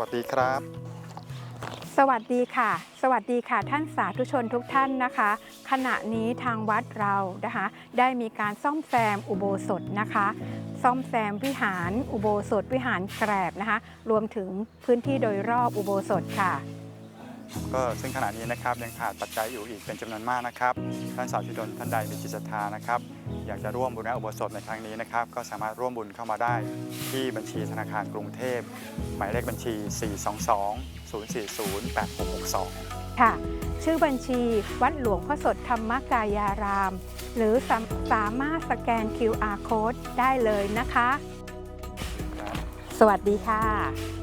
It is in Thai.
วัสดีครับ สวัสดีค่ะ สวัสดีค่ะ ท่านสาธุชนทุกท่านนะคะ ขณะนี้ทางวัดเรานะคะ ได้มีการซ่อมแซมอุโบสถนะคะ ซ่อมแซมวิหารอุโบสถวิหารแกรบนะคะ รวมถึงพื้นที่โดยรอบอุโบสถค่ะ ก็ซึ่งขณะนี้นะครับยังขาดปัจจัยอยู่อีกเป็นจำนวนมากนะครับ ท่านสาธุชนท่านใดมีจิตศรัทธานะครับ อยากจะร่วมบุญในอุโบสถในครั้งนี้นะครับ ก็สามารถร่วมบุญเข้ามาได้ที่บัญชีธนาคารกรุงเทพ หมายเลขบัญชี 422 040 8662 ค่ะ ชื่อบัญชีวัดหลวงพ่อสดธรรมกายาราม หรือสามสามารถสแกน QR code ได้เลยนะคะครับสวัสดีค่ะ